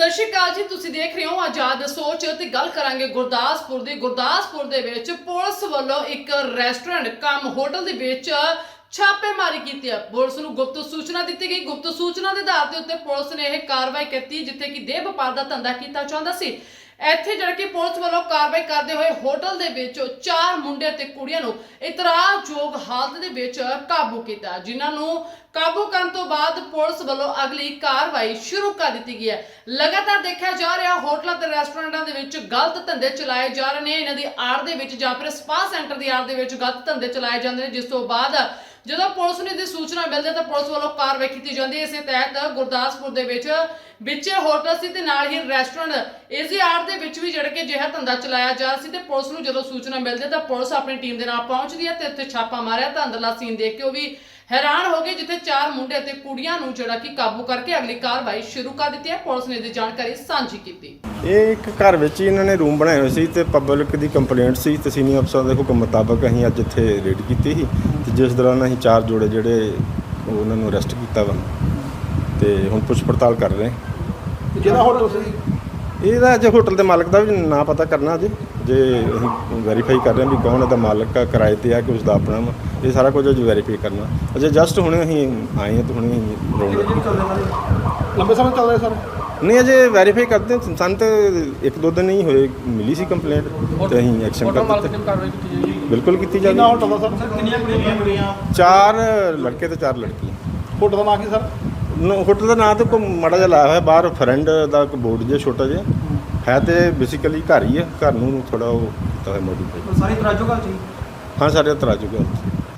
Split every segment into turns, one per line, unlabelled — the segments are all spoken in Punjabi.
ਸਤਿ ਸ਼੍ਰੀ ਅਕਾਲ ਜੀ, ਤੁਸੀਂ ਦੇਖ ਰਹੇ ਹੋ ਆਜ਼ਾਦ ਸੋਚ ਤੇ ਗੱਲ ਕਰਾਂਗੇ ਗੁਰਦਾਸਪੁਰ ਦੀ। ਗੁਰਦਾਸਪੁਰ ਦੇ ਵਿੱਚ ਪੁਲਿਸ ਵੱਲੋਂ ਇੱਕ ਰੈਸਟੋਰੈਂਟ, ਕਮ ਹੋਟਲ ਦੇ ਵਿੱਚ ਛਾਪੇਮਾਰੀ ਕੀਤੀ ਹੈ। ਪੁਲਿਸ ਨੂੰ ਗੁਪਤ ਸੂਚਨਾ ਦਿੱਤੀ ਗਈ। ਗੁਪਤ ਸੂਚਨਾ ਦੇ ਆਧਾਰ ਦੇ ਉੱਤੇ ਪੁਲਿਸ ਨੇ ਇਹ ਕਾਰਵਾਈ ਕੀਤੀ, ਜਿੱਥੇ ਕਿ ਦੇਹ ਵਪਾਰ ਦਾ ਧੰਦਾ ਕੀਤਾ ਜਾਂਦਾ ਸੀ। ਇੱਥੇ ਜਿਹੜਾ ਕਿ ਪੁਲਿਸ ਵੱਲੋਂ ਕਾਰਵਾਈ ਕਰਦੇ ਹੋਏ ਹੋਟਲ ਦੇ ਵਿੱਚ ਚਾਰ ਮੁੰਡੇ ਤੇ ਕੁੜੀਆਂ ਨੂੰ ਇਤਰਾਜ਼ਯੋਗ ਹਾਲਤ ਦੇ ਵਿੱਚ ਕਾਬੂ ਕੀਤਾ। ਜਿਨ੍ਹਾਂ ਨੂੰ ਕਾਬੂ ਕਰਨ ਤੋਂ ਬਾਅਦ ਪੁਲਿਸ ਵੱਲੋਂ ਅਗਲੀ ਕਾਰਵਾਈ ਸ਼ੁਰੂ ਕਰ ਦਿੱਤੀ ਗਈ ਹੈ। ਲਗਾਤਾਰ ਦੇਖਿਆ ਜਾ ਰਿਹਾ, ਹੋਟਲਾਂ ਤੇ ਰੈਸਟੋਰੈਂਟਾਂ ਦੇ ਵਿੱਚ ਗਲਤ ਧੰਦੇ ਚਲਾਏ ਜਾ ਰਹੇ ਨੇ। ਇਹਨਾਂ ਦੀ ਆੜ ਦੇ ਵਿੱਚ ਜਾਂ ਫਿਰ ਸਪਾ ਸੈਂਟਰ ਦੀ ਆੜ ਦੇ ਵਿੱਚ ਗਲਤ ਧੰਦੇ ਚਲਾਏ ਜਾਂਦੇ ਨੇ, ਜਿਸ ਤੋਂ ਬਾਅਦ ਜਦੋਂ ਪੁਲਿਸ ਨੂੰ ਇਹਦੀ ਸੂਚਨਾ ਮਿਲਦੀ ਤਾਂ ਪੁਲਿਸ ਵੱਲੋਂ ਕਾਰਵਾਈ ਕੀਤੀ ਜਾਂਦੀ ਹੈ। ਇਸੇ ਤਹਿਤ ਗੁਰਦਾਸਪੁਰ ਦੇ ਵਿੱਚ ਵਿੱਚੇ ਹੋਟਲ ਸੀ ਤੇ ਨਾਲ ਹੀ ਰੈਸਟੋਰੈਂਟ ਇਸੇ ਆੜ ਦੇ ਵਿੱਚ ਵੀ ਜਿਹੜਾ ਕਿ ਅਜਿਹਾ ਧੰਦਾ ਚਲਾਇਆ ਜਾ ਰਿਹਾ ਸੀ ਤੇ ਪੁਲਿਸ ਨੂੰ ਜਦੋਂ ਸੂਚਨਾ ਮਿਲਦੀ ਤਾਂ ਪੁਲਿਸ ਆਪਣੀ ਟੀਮ ਦੇ ਨਾਲ ਪਹੁੰਚਦੀ ਹੈ ਤੇ ਉੱਥੇ ਛਾਪਾ ਮਾਰਿਆ। ਤਾਂ ਅੰਦਰਲਾ ਸੀਨ ਦੇਖ ਕੇ ਉਹ ਵੀ ਹੈਰਾਨ ਹੋ ਗਏ, ਜਿੱਥੇ ਚਾਰ ਮੁੰਡੇ ਅਤੇ ਕੁੜੀਆਂ ਨੂੰ ਜਿਹੜਾ ਕਿ ਕਾਬੂ ਕਰਕੇ ਅਗਲੀ ਕਾਰਵਾਈ ਸ਼ੁਰੂ ਕਰ ਦਿੱਤੀ ਹੈ। ਪੁਲਿਸ ਨੇ ਇਹਦੀ ਜਾਣਕਾਰੀ ਸਾਂਝੀ ਕੀਤੀ।
ਇਹ ਇੱਕ ਘਰ ਵਿੱਚ ਹੀ ਇਹਨਾਂ ਨੇ ਰੂਮ ਬਣਾਏ ਹੋਏ ਸੀ ਤੇ ਪਬਲਿਕ ਦੀ ਕੰਪਲੇਂਟ ਸੀ ਤੇ ਸੀਨੀਅਰ ਅਫਸਰਾਂ ਦੇ ਹੁਕਮ ਮੁਤਾਬਕ ਅਸੀਂ ਅੱਜ ਇੱਥੇ ਰੇਡ ਕੀਤੀ ਸੀ। ਤੇ ਜਿਸ ਦੌਰਾਨ ਅਸੀਂ ਚਾਰ ਜੋੜੇ ਜਿਹੜੇ ਉਹ ਉਹਨਾਂ ਨੂੰ ਅਰੈਸਟ ਕੀਤਾ ਵਾ ਤੇ ਹੁਣ ਪੁੱਛ ਪੜਤਾਲ ਕਰ ਰਹੇ। ਹਾਂ।
ਕਿਹੜਾ ਹੋਟਲ ਸੀ?
ਇਹਦਾ ਅਜੇ ਹੋਟਲ ਦੇ ਮਾਲਕ ਦਾ ਵੀ ਨਾਂ ਪਤਾ ਕਰਨਾ ਅਜੇ ਜੇ ਅਸੀਂ ਵੈਰੀਫਾਈ ਕਰ ਰਹੇ ਹਾਂ ਵੀ ਕੌਣ ਇਹਦਾ ਮਾਲਕ ਆ ਕਿਰਾਏ ਤੇ ਆ ਕਿ ਉਸ ਦਾ ਆਪਣਾ ਵਾ ਇਹ ਸਾਰਾ ਕੁਝ ਅਜੇ ਵੈਰੀਫਾਈ ਕਰਨਾ। ਅਜੇ ਜਸਟ ਹੁਣੇ ਅਸੀਂ ਆਏ ਹਾਂ ਤੇ ਹੁਣੇ ਰੋਡ
ਲੰਬੇ ਸਮੇਂ ਚੱਲ ਰਿਹਾ ਸਰ?
ਨਹੀਂ ਅਜੇ ਵੈਰੀਫਾਈ ਕਰਦੇ ਹਾਂ। ਸਾਨੂੰ ਤਾਂ ਇੱਕ ਦੋ ਦਿਨ ਹੀ ਹੋਏ ਮਿਲੀ ਸੀ ਕੰਪਲੇਂਟ ਤੇ ਅਸੀਂ ਐਕਸ਼ਨ ਕਰ ਦਿੱਤੇ
ਕਾਰਵਾਈ ਕੀਤੀ ਜਾਏਗੀ।
ਬਿਲਕੁਲ ਕੀਤੀ
ਕਿੰਨਾ
ਜਾਵੇ
ਹੋਟਲ ਦਾ ਸਰ? ਕਿੰਨੀਆਂ ਕੁੜੀਆਂ ਕੁੜੀਆਂ
ਚਾਰ ਲੜਕੇ ਤੇ ਚਾਰ ਲੜਕੀਆਂ।
ਹੋਟਲ ਦਾ ਨਾਂ ਕੀ ਸਰ?
ਨ- ਹੋਟਲ ਦਾ ਨਾਂ ਤਾਂ ਕੋਈ ਮਾੜਾ ਜਿਹਾ ਲਾਇਆ ਹੋਇਆ ਬਾਹਰ ਫਰੈਂਡ ਦਾ ਇੱਕ ਬੋਰਡ ਜਿਹਾ ਛੋਟਾ ਜਿਹਾ। ਹੈ ਤੇ ਬੇਸਿਕਲੀ ਘਰ ਹੀ ਹੈ ਘਰ ਨੂੰ ਥੋੜਾ ਉਹ ਕੀਤਾ ਹੋਇਆ ਮੋਡੀਫਾਈ
ਸਾਰੀ ਤਰਾਜੋ ਘਰ ਸੀ
ਹਾਂ? ਸਾਡੇ ਤਰਾਜੂ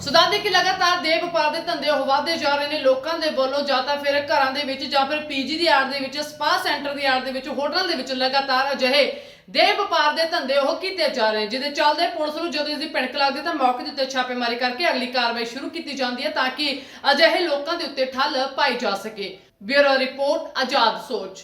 ਗਿਆ
ਸੁਦਾਦੇ ਕਿ ਲਗਾਤਾਰ ਦੇਹ ਵਪਾਰ ਦੇ ਧੰਦੇ ਉਹ ਵਧਦੇ ਜਾ ਰਹੇ ਨੇ ਲੋਕਾਂ ਦੇ ਵੱਲੋਂ ਜਾਂ ਤਾਂ ਫਿਰ ਘਰਾਂ ਦੇ ਵਿੱਚ ਜਾਂ ਫਿਰ ਪੀਜੀ ਦੀ ਆੜ ਦੇ ਵਿੱਚ, ਸਪਾ ਸੈਂਟਰ ਦੀ ਆੜ ਦੇ ਵਿੱਚ, ਹੋਟਲਾਂ ਦੇ ਵਿੱਚ ਲਗਾਤਾਰ ਅਜਿਹੇ ਦੇਹ ਵਪਾਰ ਦੇ ਧੰਦੇ ਉਹ ਕੀਤੇ ਜਾ ਰਹੇ ਨੇ, ਜਿਹਦੇ ਚੱਲਦੇ ਪੁਲਿਸ ਨੂੰ ਜਦੋਂ ਇਸਦੀ ਭਿਣਕ ਲੱਗਦੀ ਤਾਂ ਮੌਕੇ ਦੇ ਉੱਤੇ ਛਾਪੇਮਾਰੀ ਕਰਕੇ ਅਗਲੀ ਕਾਰਵਾਈ ਸ਼ੁਰੂ ਕੀਤੀ ਜਾਂਦੀ ਹੈ ਤਾਂ ਕਿ ਅਜਿਹੇ ਲੋਕਾਂ ਦੇ ਉੱਤੇ ਠੱਲ ਪਾਈ ਜਾ ਸਕੇ। ਬਿਊਰੋ ਰਿਪੋਰਟ, ਆਜ਼ਾਦ ਸੋਚ।